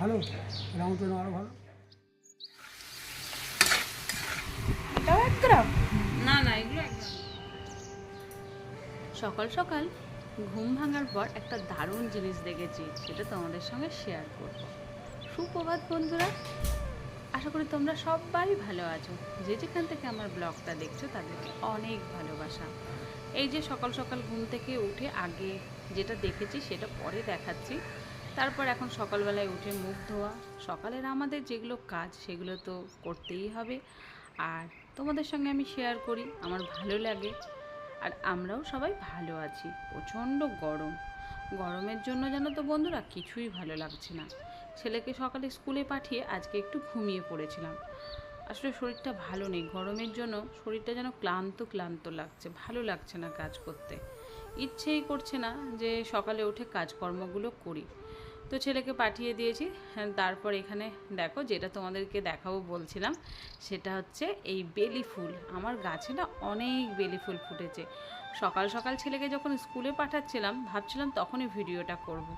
ভালো? এরকম আরও ভালো? এটাও এক গ্রাম? না না এগুলো সকাল সকাল ঘুম ভাঙার পর একটা দারুণ জিনিস দেখেছি সেটা তোমাদের সঙ্গে শেয়ার করব। সুপ্রভাত বন্ধুরা আশা করি তোমরা সবাই ভালো আছো। যে যেখান থেকে আমার ব্লগটা দেখছ তাদেরকে অনেক ভালোবাসা। এই যে সকাল সকাল ঘুম থেকে উঠে আগে যেটা দেখেছি সেটা পরে দেখাচ্ছি। তারপর এখন সকালবেলায় উঠে মুখ ধোয়া। সকালের আমাদের যেগুলো কাজ, সেগুলো তো করতেই হবে। আর তোমাদের সঙ্গে আমি শেয়ার করি, আমার ভালো লাগে। আর আমরাও সবাই ভালো আছি, প্রচণ্ড গরম। গরমের জন্য জানো তো বন্ধুরা, কিছুই ভালো লাগছে না। ছেলেকে সকালে স্কুলে পাঠিয়ে আজকে একটু ঘুমিয়ে পড়েছিলাম। আসলে শরীরটা ভালো নেই, গরমের জন্য শরীরটা যেন ক্লান্ত ক্লান্ত লাগছে, ভালো লাগছে না কাজ করতে। ইচ্ছেই করছে না যে সকালে উঠে কাজকর্মগুলো করি। তো ছেলেকে পাঠিয়ে দিয়েছি। হ্যাঁ, তারপর এখানে দেখো যেটা তোমাদেরকে দেখাবো বলছিলাম সেটা হচ্ছে এই বেলি ফুল। আমার গাছে না অনেক বেলি ফুল ফুটেছে। সকাল সকাল ছেলেকে যখন স্কুলে পাঠাচ্ছিলাম ভাবছিলাম তখনই ভিডিওটা করব।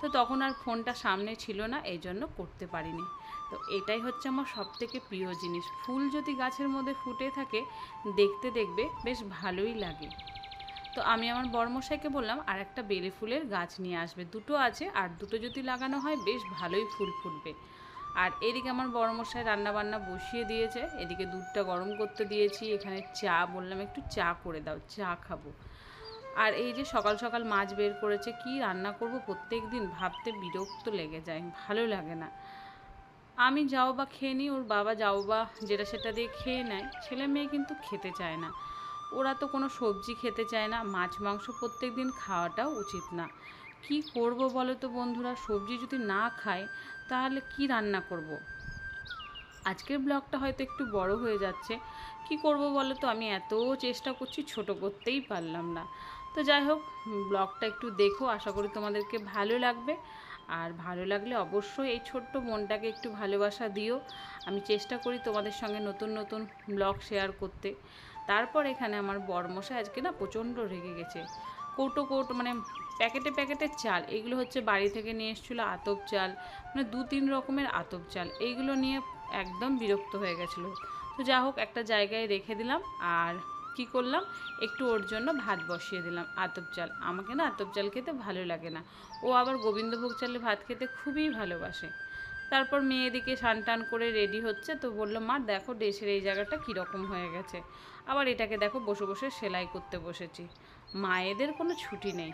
তো তখন আর ফোনটা সামনে ছিল না এই জন্য করতে পারিনি। তো এটাই হচ্ছে আমার সবথেকে প্রিয় জিনিস। ফুল যদি গাছের মধ্যে ফুটে থাকে দেখতে দেখবে বেশ ভালোই লাগে। তো আমি আমার বড়মশাইকে বললাম আর একটা বেলে ফুলের গাছ নিয়ে আসবে। দুটো আছে আর দুটো যদি লাগানো হয়, বেশ ভালোই ফুল ফুটবে। আর এদিকে আমার বড়মশাই রান্না বান্না বসিয়ে দিয়েছে। এদিকে দুধটা গরম করতে দিয়েছি। এখানে চা বললাম, একটু চা করে দাও, চা খাব। আর এই যে সকাল সকাল মাছ বের করেছে, কি রান্না করব? প্রত্যেক দিন ভাবতে বিরক্ত লেগে যায়, ভালো লাগে না। আমি যাও বা খেয়ে নিই, ওর বাবা যাও বা যেটা সেটা দিয়ে খেয়ে নেয়। ছেলে মেয়ে কিন্তু খেতে চায় না। ওরা তো কোনো সবজি খেতে চায় না, মাছ, মাংস প্রত্যেক দিন খাওয়াটাও উচিত না। কি করব বলো তো বন্ধুরা? সবজি যদি না খায় তাহলে কি রান্না করব। আজকের ব্লগটা হয়তো একটু বড় হয়ে যাচ্ছে। কি করব বলো তো? আমি এত চেষ্টা করছি, ছোট করতেই পারলাম না। তো যাই হোক, ব্লগটা একটু দেখো, আশা করি তোমাদেরকে ভালো লাগবে। আর ভালো লাগলে অবশ্যই এই ছোট্ট মনটাকে একটু ভালোবাসা দিও। আমি চেষ্টা করি তোমাদের সঙ্গে নতুন নতুন ব্লগ শেয়ার করতে। তারপর এখানে আমার বরমশাই আজকে না প্রচণ্ড রেগে গেছে। কৌটো কৌটো মানে প্যাকেটে প্যাকেটে চাল, এগুলো হচ্ছে বাড়ি থেকে নিয়ে এসেছিল আতপ চাল মানে দু তিন রকমের আতপ চাল, এইগুলো নিয়ে একদম বিরক্ত হয়ে গেছিল। তো যা হোক, একটা জায়গায় রেখে দিলাম আর কি করলাম, একটু ওর জন্য ভাত বসিয়ে দিলাম আতপ চাল। আমাকে না আতপ চাল খেতে ভালো লাগে না। ও আবার গোবিন্দভোগ চালে ভাত খেতে খুবই ভালোবাসে। তারপর মেয়ে এদিকে স্নান টান করে রেডি হচ্ছে, তো বলল, মা, দেখো ড্রেসের এই জায়গাটা কীরকম হয়ে গেছে। আবার এটাকে দেখো বসে বসে সেলাই করতে বসেছি। মায়েদের কোনো ছুটি নেই।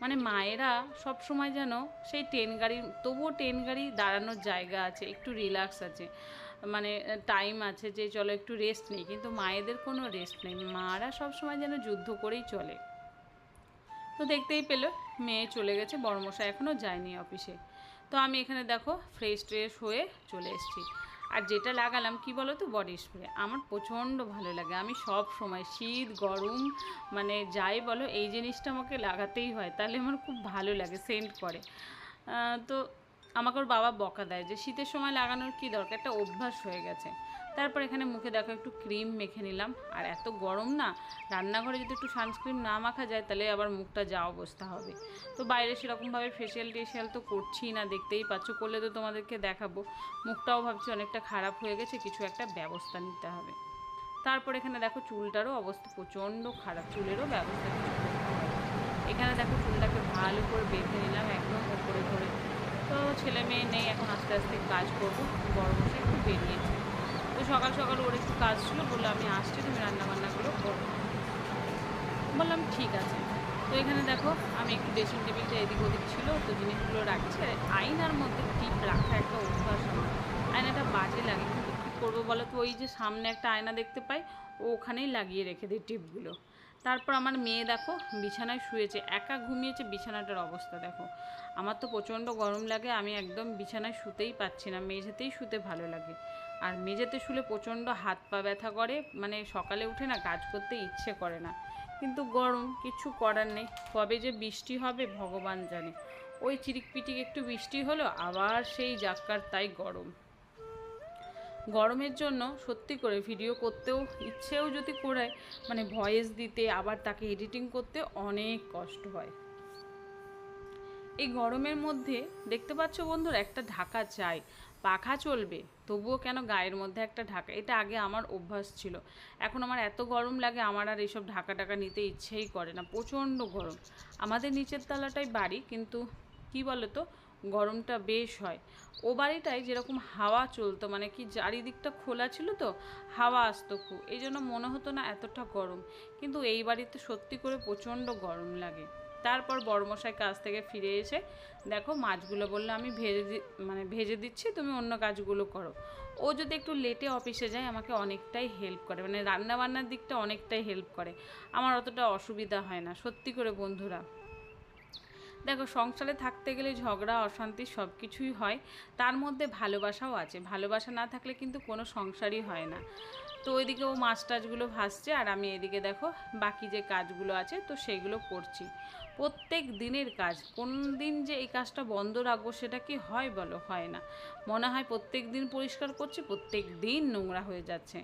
মানে মায়েরা সব সময় যেন সেই ট্রেন গাড়ি, তবুও ট্রেন গাড়ি দাঁড়ানোর জায়গা আছে, একটু রিল্যাক্স আছে। মানে টাইম আছে যে চলো একটু রেস্ট নেই, কিন্তু মায়েদের কোনো রেস্ট নেই। মারা সব সময় যেন যুদ্ধ করেই চলে। তো দেখতেই পেল, মেয়ে চলে গেছে, বড়মশাই এখনও যায়নি অফিসে। তো আমি এখানে দেখো ফ্রেশ ট্রেশ হয়ে চলে এসেছি। আর যেটা লাগালাম, কি বলো তো বডি স্প্রে আমার প্রচণ্ড ভালো লাগে। আমি সব সময় শীত, গরম মানে যাই বলো, এই জিনিসটা আমাকে লাগাতেই হয়। তাহলে আমার খুব ভালো লাগে সেন্ট করে। তো আমাকে ওর বাবা বকা দেয় যে, শীতের সময় লাগানোর কি দরকার? একটা অভ্যাস হয়ে গেছে। তারপর এখানে মুখে দেখো একটু ক্রিম মেখে নিলাম। আর এত গরম না, রান্নাঘরে যদি একটু সানস্ক্রিন না মাখা যায়, তাহলে আবার মুখটা যা অবস্থা হবে। তো বাইরে সেরকমভাবে ফেসিয়াল টেসিয়াল তো করছি না, দেখতেই পাচ্ছ। করলে তো তোমাদেরকে দেখাবো। মুখটাও ভাবছি অনেকটা খারাপ হয়ে গেছে, কিছু একটা ব্যবস্থা নিতে হবে। তারপর এখানে দেখো চুলটারও অবস্থা প্রচণ্ড খারাপ, চুলেরও ব্যবস্থা। এখানে দেখো চুলটাকে ভালো করে বেঁধে নিলাম একদম উপরে ধরে। তো ছেলে মেয়ে নেই, এখন আস্তে আস্তে কাজ করব বসে একটু বেরিয়েছে। তো সকাল সকাল ওর একটু কাজ ছিল, বলল আমি আসছি, তুমি রান্না বান্নাগুলো করো। বললাম, ঠিক আছে। তো এখানে দেখো, আমি একটু ড্রেসিং টেবিলটা এদিক ওদিক ছিল, তো জিনিসগুলো রাখছি। আর আয়নার মধ্যে টিপ রাখা একটা অভ্যাস আমার আয়নাটা বাজে লাগে। কিন্তু কী করব বলো তো? ওই যে সামনে একটা আয়না দেখতে পাই ও ওখানেই লাগিয়ে রেখে দিই টিপগুলো। তারপর আমার মেয়ে দেখো, বিছানায় শুয়েছে, একা ঘুমিয়েছে, বিছানাটার অবস্থা দেখো। আমার তো প্রচণ্ড গরম লাগে, আমি একদম বিছানায় শুতেই পাচ্ছি না, মেঝেতেই শুতে ভালো লাগে। আর মেঝেতে শুলে প্রচণ্ড হাত পা ব্যথা করে মানে সকালে উঠে না কাজ করতে ইচ্ছে করে না। কিন্তু গরম, কিছু করার নেই। কবে যে বৃষ্টি হবে, ভগবান জানে। ওই চিরিক পিটিক একটু বৃষ্টি হলো, আবার সেই জাক্কার তাই গরম। গরমের জন্য সত্যি করে ভিডিও করতেও ইচ্ছেও যদি করে মানে ভয়েস দিতে, আবার তাকে এডিটিং করতে অনেক কষ্ট হয়। এই গরমের মধ্যে দেখতে পাচ্ছ বন্ধুরা, একটা ঢাকা চাই। পাখা চলবে? তবুও কেন গায়ের মধ্যে একটা ঢাকা? এটা আগে আমার অভ্যাস ছিল। এখন আমার এত গরম লাগে, আমার আর এইসব ঢাকা টাকা নিতে ইচ্ছেই করে না। প্রচণ্ড গরম। আমাদের নিচের তলাটাই বাড়ি, কিন্তু কি বলো তো গরমটা বেশ হয়। ও বাড়িটায় যেরকম হাওয়া চলতো মানে কি চারিদিকটা খোলা ছিল তো, হাওয়া আসতো খুব। এই জন্য মনে হতো না এতটা গরম। কিন্তু এই বাড়িতে সত্যি করে প্রচণ্ড গরম লাগে। তারপর বড়মশাই কাজ থেকে ফিরে এসে, দেখো, মাছগুলো বলল আমি ভেজে মানে ভেজে দিচ্ছি, তুমি অন্য কাজগুলো করো। ও যদি একটু লেটে অফিসে যায়, আমাকে অনেকটাই হেল্প করে মানে রান্না বান্নার দিকটা অনেকটাই হেল্প করে। আমার অতটা অসুবিধা হয় না, সত্যি করে বন্ধুরা। দেখো, সংসারে থাকতে গেলে ঝগড়া, অশান্তি সব কিছুই হয়, তার মধ্যে ভালোবাসাও আছে। ভালোবাসা না থাকলে কিন্তু কোনো সংসারই হয় না। তো ওইদিকে ও মাছ টাছগুলো ভাসছে আর আমি এদিকে দেখো বাকি যে কাজগুলো আছে তো সেগুলো করছি। প্রত্যেক দিনের কাজ, কোন দিন যে এই কাজটা বন্ধ রাখব সেটা কি হয় বলো? হয় না। মনে হয় প্রত্যেক দিন পরিষ্কার করছি, প্রত্যেক দিন নোংরা হয়ে যাচ্ছে।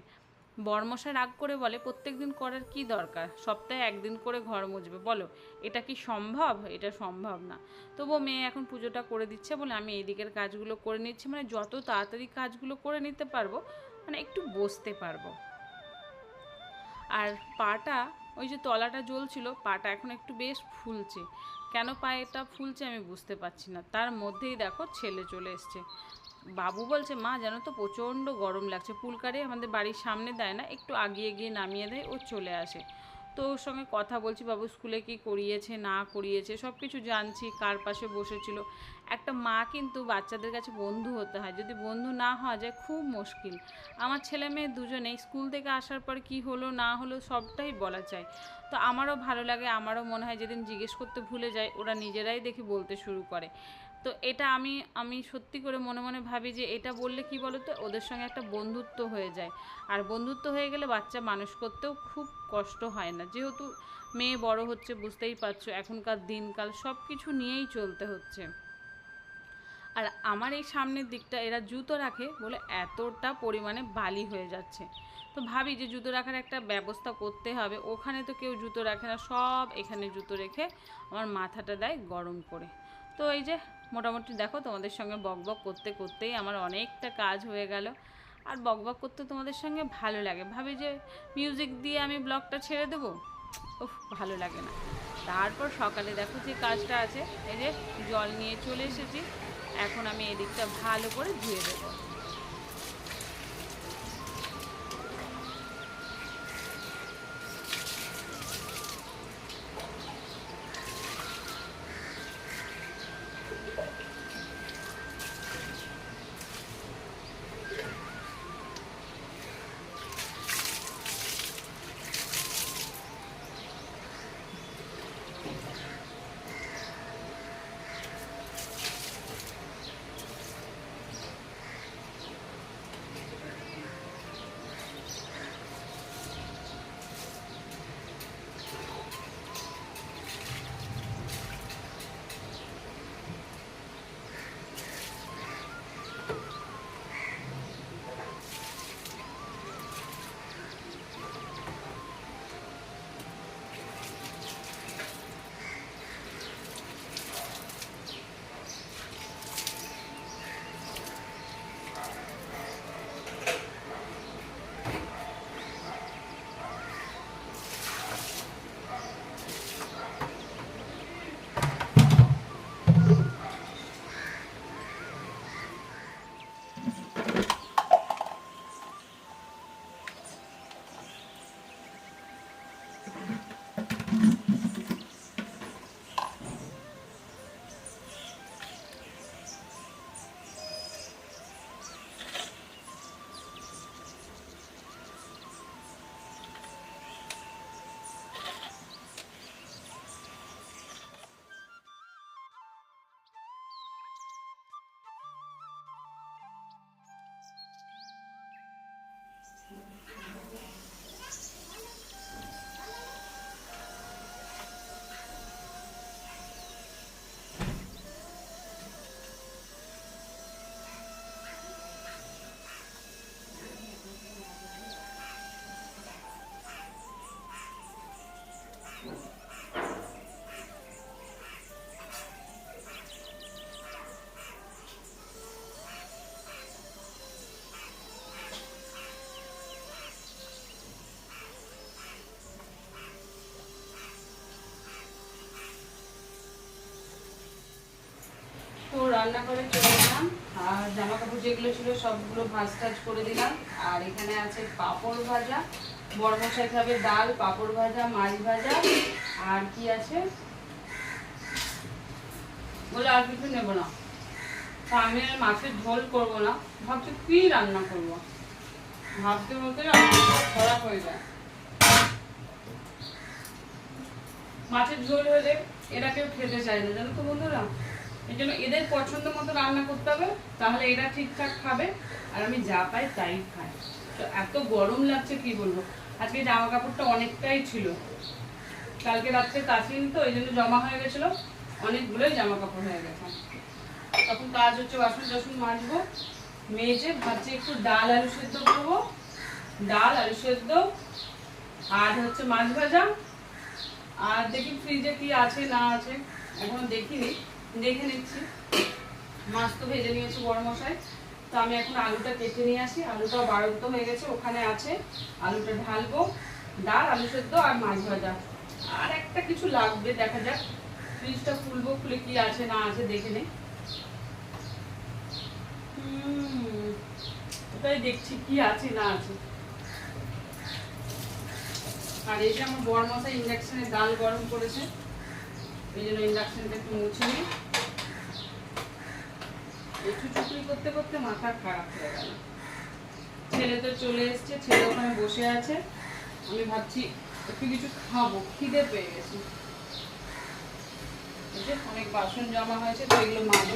বর্মশা রাগ করে বলে, প্রত্যেক দিন করার কি দরকার? সপ্তাহে একদিন করে ঘর মুছবে। বলো, এটা কি সম্ভব? এটা সম্ভব না। তবুও মেয়ে এখন পুজোটা করে দিচ্ছে বলে আমি এই দিকের কাজগুলো করে নিচ্ছি। মানে যত তাড়াতাড়ি কাজগুলো করে নিতে পারব মানে একটু বসতে পারব। আর পাটা, ওই যে তলাটা জ্বলছিল, পাটা এখন একটু বেশ ফুলছে। কেন পায়েটা ফুলছে আমি বুঝতে পারছি না। তার মধ্যেই দেখো ছেলে চলে এসছে। বাবু বলছে, মা, যেন তো প্রচণ্ড গরম লাগছে। পুলকারে আমাদের বাড়ির সামনে দেয় না, একটু আগিয়ে গিয়ে নামিয়ে দেয়, ও চলে আসে। তো ওর সঙ্গে কথা বলছি, বাবু স্কুলে কি করিয়েছে, না করিয়েছে সব কিছু জানছি, কার পাশে বসেছিল। একটা মা কিন্তু বাচ্চাদের কাছে বন্ধু হতে হয়, যদি বন্ধু না হওয়া যায় খুব মুশকিল। আমার ছেলে মেয়ে দুজনেই স্কুল থেকে আসার পর কি হলো, না হলো সবটাই বলা চাই তো আমারও ভালো লাগে, আমারও মনে হয় যেদিন জিজ্ঞেস করতে ভুলে যায়, ওরা নিজেরাই দেখি বলতে শুরু করে। তো এটা আমি আমি সত্যি করে মনে মনে ভাবি যে এটা বললে কি বলো তো ওদের সঙ্গে একটা বন্ধুত্ব হয়ে যায়। আর বন্ধুত্ব হয়ে গেলে বাচ্চা মানুষ করতেও খুব কষ্ট হয় না। যেহেতু মেয়ে বড় হচ্ছে, বুঝতেই পারছ, এখনকার দিনকাল সব কিছু নিয়েই চলতে হচ্ছে। আর আমার এই সামনের দিকটা, এরা জুতো রাখে বলে এতটা পরিমাণে বালি হয়ে যাচ্ছে। তো ভাবি যে জুতো রাখার একটা ব্যবস্থা করতে হবে। ওখানে তো কেউ জুতো রাখে না, সব এখানে জুতো রেখে আমার মাথাটা দেয় গরম করে। তো এই যে মোটামুটি দেখো তোমাদের সঙ্গে বকবক করতে করতেই আমার অনেকটা কাজ হয়ে গেল। আর বকবক করতে তোমাদের সঙ্গে ভালো লাগে। ভাবি যে মিউজিক দিয়ে আমি ব্লগটা ছেড়ে দেবো? উফ, ভালো লাগে না। তারপর সকালে দেখো যে কাজটা আছে। এই যে জল নিয়ে চলে এসেছি। এখন আমি এদিকটা ভালো করে ধুয়ে দেবো। রান্না করে চলে এলাম। আর জামা কাপড় যেগুলো ছিল সবগুলো ভাজ টাজ করে দিলাম। আর এখানে আছে পাঁপড় ভাজা, বড়মশাই খাবে ডাল, পাঁপড় ভাজা, মাছ ভাজা, আর কি আছে? বলে আর কিছু নেব না। তা আমি আর মাছের ঝোল করব না, ভাবছি কি রান্না করব? ভাবতে বলতে খারাপ হয়ে যায়। মাছের ঝোল হলে এরা কেউ খেতে চায় না, জানো তো বন্ধুরা? এই জন্য এদের পছন্দ মতো রান্না করতে হবে, তাহলে এরা ঠিকঠাক খাবে, আর আমি যা পাই তাই খাই। তো এত গরম লাগছে, কি বলব? আজকে জামা কাপড়টা অনেকটাই ছিল। কালকে রাত্রে কাচিন তো, এই জন্য জমা হয়ে গেছিল। অনেকগুলোই জামা কাপড় হয়ে গেছে। তখন কাজ হচ্ছে বাসন টাসন মাজবো, মেজে ভাবছি একটু ডাল আলু সেদ্ধ করব। ডাল, আলু সেদ্ধ, আর হচ্ছে মাছ ভাজা। আর দেখি ফ্রিজে কি আছে, না আছে, এখনও দেখিনি। দেখে নিচ্ছি। মাছ তো ভেজে নিয়েছি বড় মশাই। তো আমি এখন আলুটা কেটে নিয়ে আসি। আলুটা বাড়ন্ত হয়ে গেছে, ওখানে আছে। আলুটা ঢালবো, ডাল, আলু সেদ্ধ আর মাছ ভাজা। আর একটা কিছু লাগবে, দেখা যাক। ফ্রিজটা খুলবো, খুলে কি আছে, না আছে, দেখে নেই। ওটাই দেখছি কি আছে, না আছে। আর এই যে আমার বড় মশাই ইন্ডাকশনে ডাল গরম করেছে। এই জন্য ইন্ডাকশনটা একটু মুছে নিই। একটু চুকরি করতে করতে মাথা খারাপ হয়ে গেল। ছেলে তো চলে এসছে, ছেলে ওখানে বসে আছে। আমি ভাবছি, একটু কিছু খাব, খিদে পেয়ে গেছি। অনেক বাসন জমা হয়েছে, তো এগুলো মাঝে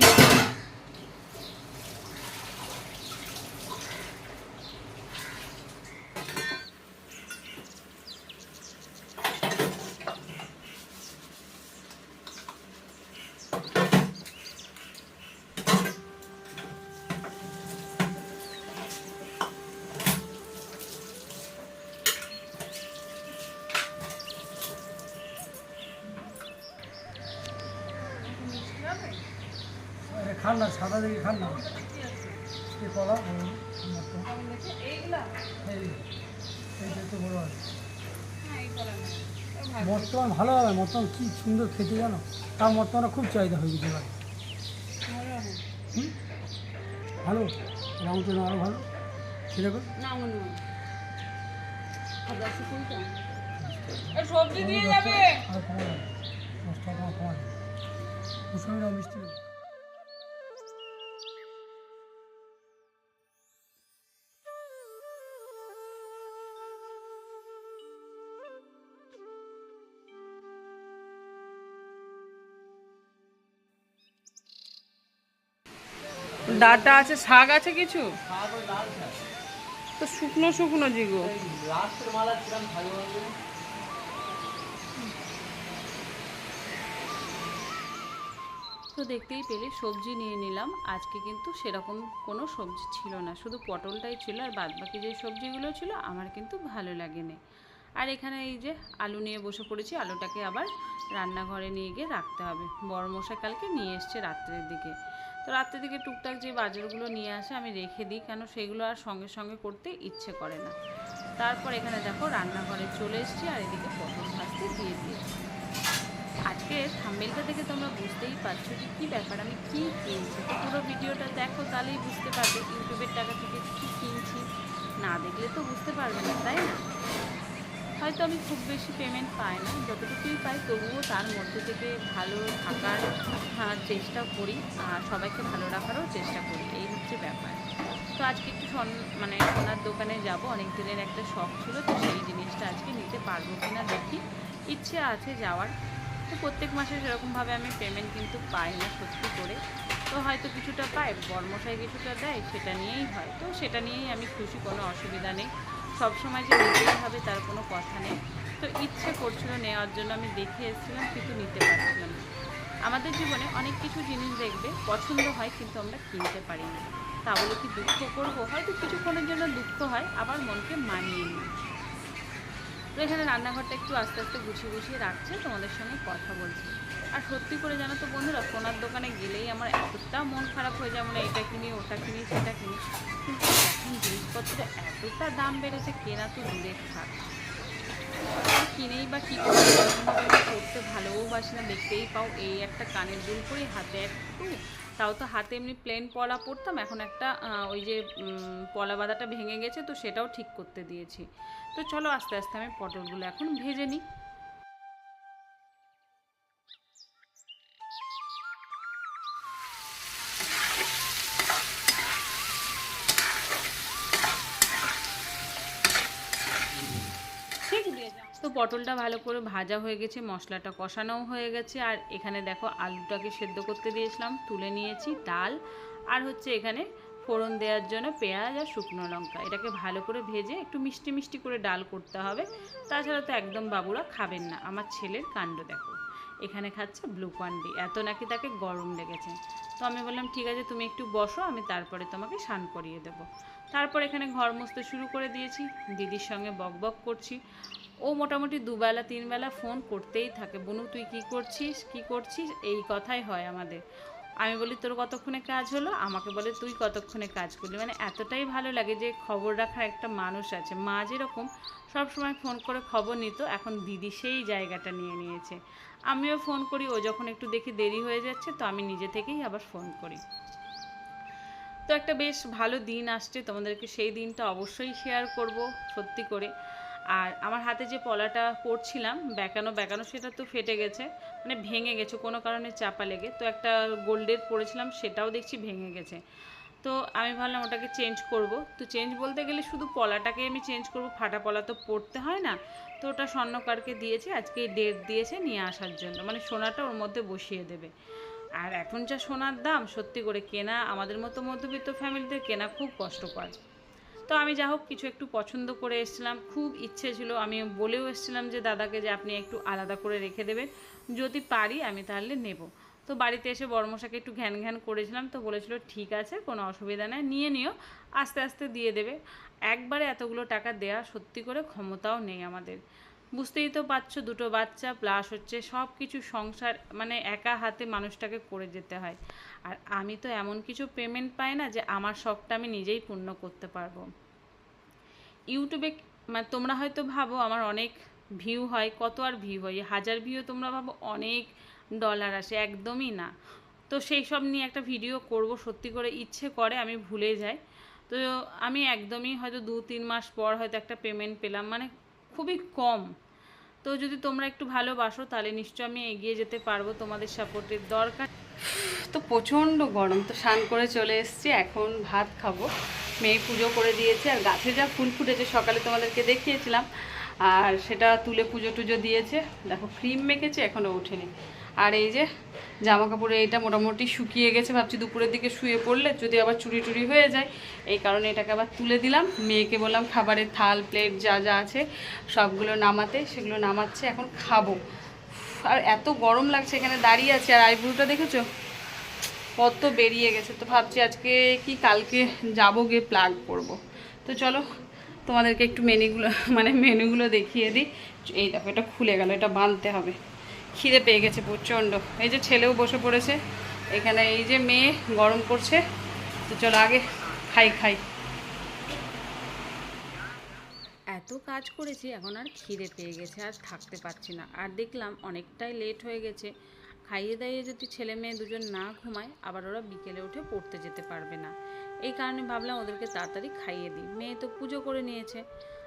খান না সাদা দেখি খান না। কলা এই বড় আছে। কলা না বর্তমান ভালো হবে মতন কি সুন্দর খেতে জানো? তার বর্তমানে খুব চাহিদা হয়ে গেছে ভালো? রাউন্ড জন্য আরও ভালো? সেরকম সবজি দিয়ে যাবে। মিষ্টি। ডাটা আছে, শাক আছে কিছু? তো শুকনো শুকনো জিগো। তো দেখতেই পেলে, সবজি নিয়ে নিলাম। আজকে কিন্তু সেরকম কোনো সবজি ছিল না। শুধু পটলটাই ছিল আর বাদবাকি যে সবজিগুলো ছিল, আমার কিন্তু ভালো লাগেনি। আর এখানে এই যে আলু নিয়ে বসে পড়েছি, আলুটাকে আবার রান্নাঘরে নিয়ে গিয়ে রাখতে হবে। বড় মশাই কালকে নিয়ে এসছে রাত্রের দিকে। তো রাত্রের দিকে টুকটাক যে বাজারগুলো নিয়ে আসে, আমি রেখে দিই। কেন সেগুলো আর সঙ্গে সঙ্গে করতে ইচ্ছে করে না। তারপর এখানে দেখো রান্নাঘরে চলে এসেছি আর এদিকে পটল ভাজতে দিয়ে দিয়েছি। আজকে থাম্বেলটা দেখে তোমরা বুঝতেই পারছ যে কী ব্যাপার, আমি কী কিনছি? তো পুরো ভিডিওটা দেখো, তাহলেই বুঝতে পারবে ইউটিউবের টাকা থেকে কী কিনছি। না দেখলে তো বুঝতে পারবে না, তাই না? হয়তো আমি খুব বেশি পেমেন্ট পাই না। যতটুকুই পাই তবুও তার মধ্যে থেকে ভালো থাকার চেষ্টা করি আর সবাইকে ভালো রাখারও চেষ্টা করি। এই হচ্ছে ব্যাপার। তো আজকে একটু সন- মানে ওনার দোকানে যাব। অনেক দিনের একটা শখ ছিল, তো সেই জিনিসটা আজকে নিতে পারব কিনা দেখি। ইচ্ছে আছে যাওয়ার। তো প্রত্যেক মাসে সেরকমভাবে আমি পেমেন্ট কিন্তু পাই না সত্যি করে। তো হয়তো কিছুটা পাই বর্মশাই কিছুটা দেয়, সেটা নিয়েই হয়। তো সেটা নিয়েই আমি খুশি, কোনো অসুবিধা নেই। সবসময় যে নিতেই হবে তার কোনো কথা নেই। তো ইচ্ছে করছিল নেওয়ার জন্য আমি দেখে এসেছিলাম, কিন্তু নিতে পারছিলাম না। আমাদের জীবনে অনেক কিছু জিনিস দেখবে, পছন্দ হয়, কিন্তু আমরা কিনতে পারি না। তা বলে কি দুঃখ করব? হয়তো কিছুক্ষণের জন্য দুঃখ হয়, আবার মনকে মানিয়ে নিই। তো এখানে রান্নাঘরটা একটু আস্তে আস্তে গুছিয়ে গুছিয়ে রাখছে, তোমাদের সঙ্গে কথা বলছি। আর সত্যি করে জানো তো বন্ধুরা, সোনার দোকানে গেলেই আমার এতটা মন খারাপ হয়ে যায় আমরা এটা কিনি, ওটা কিনি, সেটা কিনি। কিন্তু এখন জিনিসপত্রের এতটা দাম বেড়েছে, কেনা তো দূরে থাক। কিনেই বা কী করে করতে ভালোও বাসি না, দেখতেই পাও, এই একটা কানের দুল করি হাতে একটু তাও তো হাতে এমনি প্লেন পলা পরতাম, এখন একটা ওই যে পলা বাঁধাটা ভেঙে গেছে, তো সেটাও ঠিক করতে দিয়েছি। তো চলো আস্তে আস্তে আমি পটলগুলো এখন ভেজে নিই। পটলটা ভালো করে ভাজা হয়ে গেছে, মশলাটা কষানোও হয়ে গেছে। আর এখানে দেখো আলুটাকে সেদ্ধ করতে দিয়েছিলাম, তুলে নিয়েছি ডাল। আর হচ্ছে এখানে ফোড়ন দেওয়ার জন্য পেঁয়াজ আর শুকনো লঙ্কা। এটাকে ভালো করে ভেজে একটু মিষ্টি মিষ্টি করে ডাল করতে হবে। তাছাড়া তো একদম বাবুরা খাবেন না। আমার ছেলের কাণ্ড দেখো। এখানে খাচ্ছে ব্লুকন্ডি এত নাকি তাকে গরম লেগেছে। তো আমি বললাম, ঠিক আছে, তুমি একটু বসো, আমি তারপরে তোমাকে স্নান করিয়ে দেবো। তারপর এখানে ঘর মুছতে শুরু করে দিয়েছি। দিদির সঙ্গে বক বক করছি। ও মোটামুটি দুবেলা, তিনবেলা ফোন করতেই থাকে, বনু, তুই কি করছিস? কি করছিস? এই কথাই হয় আমাদের। আমি বলি, তোর কতক্ষণে কাজ হলো? আমাকে বলে, তুই কতক্ষণে কাজ করলি? মানে এতটাই ভালো লাগে যে খবর রাখার একটা মানুষ আছে। মা যেরকম সবসময় ফোন করে খবর নিত, এখন দিদি সেই জায়গাটা নিয়ে নিয়েছে। আমিও ফোন করি, ও যখন একটু দেখি দেরি হয়ে যাচ্ছে, তো আমি নিজে থেকেই আবার ফোন করি। তো একটা বেশ ভালো দিন আসছে তোমাদেরকে। সেই দিনটা অবশ্যই শেয়ার করব, সত্যি করে। আর আমার হাতে যে পলাটা পরছিলাম বেঁকানো বেঁকানো, সেটা তো ফেটে গেছে মানে ভেঙে গেছে, কোনো কারণে চাপা লেগে। তো একটা গোল্ডের পরেছিলাম, সেটাও দেখছি ভেঙে গেছে। তো আমি ভাবলাম ওটাকে চেঞ্জ করব। তো চেঞ্জ বলতে গেলে শুধু পলাটাকে আমি চেঞ্জ করব, ফাটা পলা তো পড়তে হয় না। তো ওটা স্বর্ণকারকে দিয়েছে, আজকে ডেট দিয়েছে নিয়ে আসার জন্য। মানে সোনাটা ওর মধ্যে বসিয়ে দেবে। আর এখন যা সোনার দাম, সত্যি করে কেনা, আমাদের মতো মধ্যবিত্ত ফ্যামিলিতে কেনা খুব কষ্টকর। তো আমি যা হোক, কিছু একটু পছন্দ করে এসেছিলাম। খুব ইচ্ছে ছিল, আমি বলেও এসেছিলাম যে, দাদাকে যে আপনি একটু আলাদা করে রেখে দেবেন। যদি পারি, আমি তাহলে নেব। তো বাড়িতে এসে বড়মশাকে একটু ঘ্যান ঘ্যান করেছিলাম, তো বলেছিল, ঠিক আছে, কোনো অসুবিধা নেই, নিয়ে নিও, আস্তে আস্তে দিয়ে দেবে। একবারে এতগুলো টাকা দেওয়া সত্যি করে ক্ষমতাও নেই আমাদের। বুঝতেই তো পারছ, দুটো বাচ্চা, প্লাস হচ্ছে সব কিছু সংসার মানে একা হাতে মানুষটাকে করে যেতে হয়। আর আমি তো এমন কিছু পেমেন্ট পাই না যে, আমার শখটা আমি নিজেই পূর্ণ করতে পারব। ইউটিউবে মানে তোমরা হয়তো ভাবো আমার অনেক ভিউ হয়, কত আর ভিউ হয়? হাজার ভিউ তোমরা ভাবো অনেক ডলার আসে, একদমই না। তো সেই সব নিয়ে একটা ভিডিও করব, সত্যি করে ইচ্ছে করে, আমি ভুলে যাই। তো আমি একদমই হয়তো দু তিন মাস পর হয়তো একটা পেমেন্ট পেলাম মানে খুবই কম। তো যদি তোমরা একটু ভালোবাসো, তাহলে নিশ্চয় আমি এগিয়ে যেতে পারব তোমাদের সাপোর্টের দরকার। তো প্রচণ্ড গরম, তো স্নান করে চলে এসেছি, এখন ভাত খাব। মেয়ে পুজো করে দিয়েছে আর গাছে যা ফুল ফুটেছে, সকালে তোমাদেরকে দেখিয়েছিলাম। আর সেটা তুলে পুজো টুজো দিয়েছে। দেখো, ক্রিম মেখেছে এখনও ওঠেনি। আর এই যে জামা কাপড়ে এটা মোটামুটি শুকিয়ে গেছে, ভাবছি দুপুরের দিকে শুয়ে পড়লে যদি আবার চুরি টুরি হয়ে যায়, এই কারণে এটাকে আবার তুলে দিলাম। মেয়েকে বললাম, খাবারের থাল, প্লেট যা যা আছে, সবগুলো নামাতে। সেগুলো নামাচ্ছে, এখন খাব। আর এত গরম লাগছে এখানে দাঁড়িয়ে আছে। আর আইব্রুটা দেখেছ? কত বেরিয়ে গেছে, তো ভাবছি আজকে কি কালকে যাব গিয়ে প্লাগ করব। তো চলো তোমাদেরকে একটু মেনুগুলো মানে মেনুগুলো দেখিয়ে দিই। এই দেখো, এটা খুলে গেল, এটা বাঁধতে হবে। খিদে পেয়ে গেছে প্রচণ্ড। এই যে ছেলেও বসে পড়েছে, এখানে এই যে মেয়ে গরম করছে। তো চলো আগে খাই খাই। এত কাজ করেছি, এখন আর খিদে পেয়ে গেছে, আর থাকতে পারছি না। আর দেখলাম অনেকটাই লেট হয়ে গেছে খাইয়ে দাইয়ে যদি ছেলে মেয়ে দুজন না ঘুমায়, আবার ওরা বিকেলে উঠে পড়তে যেতে পারবে না। এই কারণে ভাবলাম ওদেরকে তাড়াতাড়ি খাইয়ে দিই। মেয়ে তো পুজো করে নিয়েছে।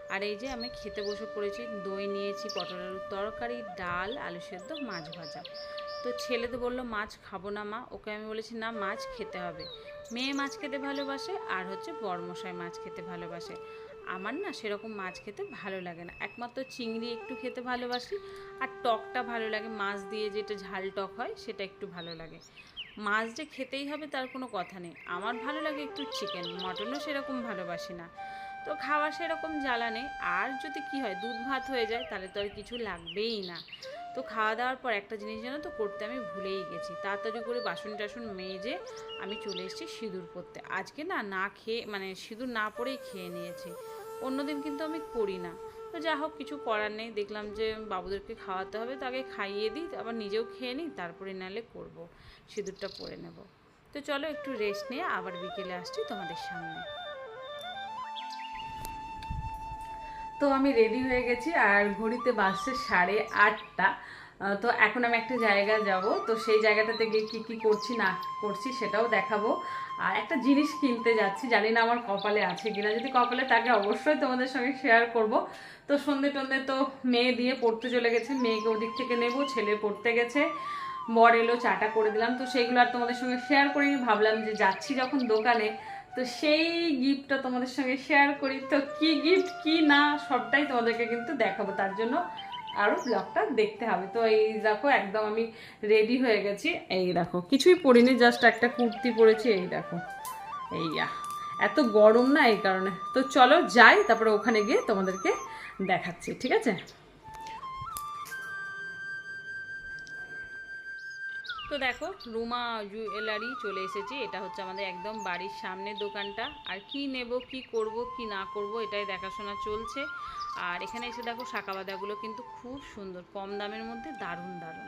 আর এই যে আমি খেতে বসে পড়েছি, দই নিয়েছি, পটলের তরকারি, ডাল, আলু সেদ্ধ, মাছ ভাজা। তো ছেলে তো বলল, মাছ খাব না মা। ওকে আমি বলেছি, না, মাছ খেতে হবে। মেয়ে মাছ খেতে ভালোবাসে, আর হচ্ছে বরমশাই মাছ খেতে ভালোবাসে। আমার না সেরকম মাছ খেতে ভালো লাগে না। একমাত্র চিংড়ি একটু খেতে ভালোবাসি আর টকটা ভালো লাগে। মাছ দিয়ে যেটা ঝাল টক হয় সেটা একটু ভালো লাগে। মাছ যে খেতেই হবে তার কোনো কথা নেই। আমার ভালো লাগে একটু চিকেন মটনও সেরকম ভালোবাসি না। তো খাওয়া সেরকম জ্বালা নেই। আর যদি কি হয়, দুধ ভাত হয়ে যায় তাহলে তো আর কিছু লাগবেই না। তো খাওয়া দাওয়ার পর একটা জিনিস যেন তো করতে আমি ভুলেই গেছি। তাড়াতাড়ি করে বাসন টাসন মেজে আমি চলে এসেছি সিঁদুর পরতে। আজকে না না খেয়ে মানে সিঁদুর না পরেই খেয়ে নিয়েছি। অন্যদিন কিন্তু আমি করি না। তো যা হোক, কিছু করার নেই। দেখলাম যে বাবুদেরকে খাওয়াতে হবে তো আগে খাইয়ে দিই, আবার নিজেও খেয়ে নিই, তারপরে নাহলে করব, সিঁদুরটা পরে নেব। তো চলো একটু রেস্ট নিয়ে আবার বিকেলে আসছি তোমাদের সামনে। তো আমি রেডি হয়ে গেছি আর ঘড়িতে বাজছে সাড়ে আটটা। তো এখন আমি একটা জায়গা যাব। তো সেই জায়গাটাতে গিয়ে কী কী করছি, না করছি সেটাও দেখাবো। আর একটা জিনিস কিনতে যাচ্ছি, জানি না আমার কপালে আছে কিনা। যদি কপালে থাকে, অবশ্যই তোমাদের সঙ্গে শেয়ার করব। তো সন্ধে টন্ধে তো মেয়ে দিয়ে পড়তে চলে গেছে, মেয়েকে ওদিক থেকে নেব, ছেলে পড়তে গেছে। বর এলো, চাটা করে দিলাম। তো সেইগুলো আর তোমাদের সঙ্গে শেয়ার করিনি, ভাবলাম যে যাচ্ছি যখন দোকানে তো সেই গিফটটা তোমাদের সঙ্গে শেয়ার করি। তো কি গিফট, কি না, সবটাই তোমাদেরকে কিন্তু দেখাবো। তার জন্য আরও ব্লগটা দেখতে হবে। তো এই দেখো, একদম আমি রেডি হয়ে গেছি। এই দেখো, কিছুই পরিনি জাস্ট একটা কুর্তি পরেছি। এই দেখো, এই আ। এত গরম না এই কারণে। তো চলো যাই, তারপরে ওখানে গিয়ে তোমাদেরকে দেখাচ্ছি, ঠিক আছে? তো দেখো, রুমা জুয়েলারি চলে এসেছি। এটা হচ্ছে আমাদের একদম বাড়ির সামনে দোকানটা। আর কি নেব, কি করব, কি না করব, এটাই দেখাশোনা চলছে। আর এখানে এসে দেখো, শাঁকাবাদাগুলো কিন্তু খুব সুন্দর, কম দামের মধ্যে দারুণ দারুণ।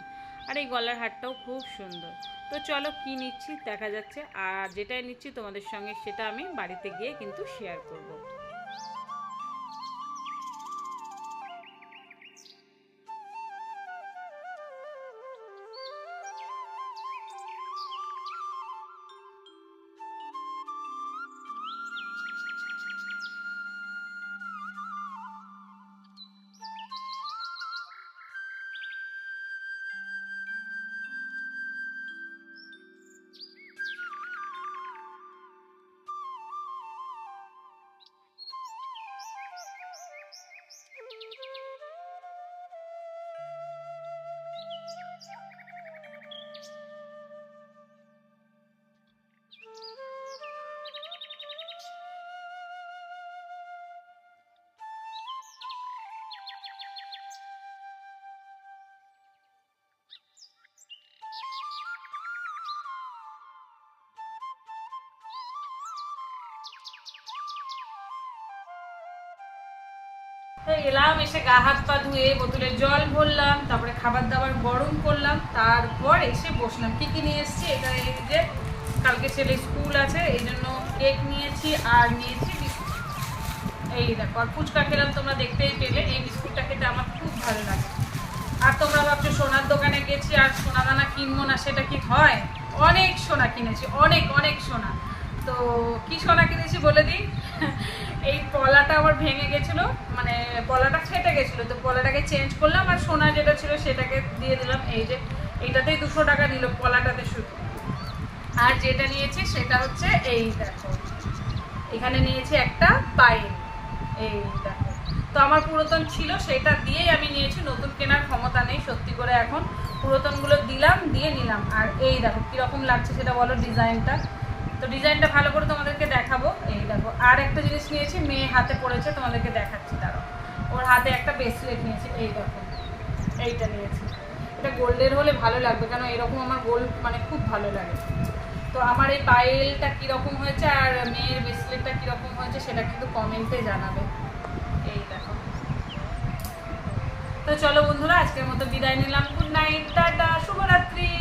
আর এই গলার হারটাও খুব সুন্দর। তো চলো, কি নিচ্ছি দেখা যাচ্ছে। আর যেটাই নিচ্ছি তোমাদের সঙ্গে, সেটা আমি বাড়িতে গিয়ে কিন্তু শেয়ার করব। এলাম, এসে গা হাত পা ধুয়ে বোতলে জল ভরলাম, তারপরে খাবার দাবার গরম করলাম, তারপর এসে বসলাম। কি কি নিয়ে এসেছি? এটা এই যে কালকে ছেলে স্কুল আছে, এই জন্য কেক নিয়েছি আর নিয়েছি বিস্কুট। এই দেখো, আর ফুচকা খেলাম, তোমরা দেখতেই পেলে, এই বিস্কুটটা খেতে আমার খুব ভালো লাগে। আর তোমরা ভাবছ সোনার দোকানে গেছি, আর সোনা দানা কিনবো না, সেটা কি হয়? অনেক সোনা কিনেছি, অনেক অনেক সোনা। তো কি সোনা কিনেছি বলে দিই? এই পলাটা আমার ভেঙে গেছিল মানে পলাটা ফেটে গেছিল, তো পলাটাকে চেঞ্জ করলাম আর সোনা যেটা ছিল সেটাকে দিয়ে দিলাম। এই যে এইটাতেই দুশো টাকা নিল পলাটাতে শুধু। আর যেটা নিয়েছি সেটা হচ্ছে এই দেখো। এখানে নিয়েছি একটা পায়েল এই দেখো। তো আমার পুরাতন ছিল, সেটা দিয়েই আমি নিয়েছি, নতুন কেনার ক্ষমতা নেই সত্যি করে এখন। পুরাতনগুলো দিলাম, দিয়ে নিলাম। আর এই দেখো, কীরকম লাগছে সেটা বলো ডিজাইনটা। তো ডিজাইনটা ভালো করে তোমাদেরকে দেখাবো। এই দেখো, আর একটা জিনিস নিয়েছি, মেয়ে হাতে পড়েছে, তোমাদেরকে দেখাচ্ছি তারও ওর হাতে একটা ব্রেসলেট নিয়েছি, এই দেখো, এইটা নিয়েছি। এটা গোল্ডের হলে ভালো লাগবে, কেন এরকম আমার গোল্ড মানে খুব ভালো লাগে। তো আমার এই পায়েলটা কীরকম হয়েছে আর মেয়ের ব্রেসলেটটা কীরকম হয়েছে, সেটা কিন্তু কমেন্টে জানাবে। এই দেখো। তো চলো বন্ধুরা, আজকের মতো বিদায় নিলাম। গুড নাইট টাটা, শুভরাত্রি।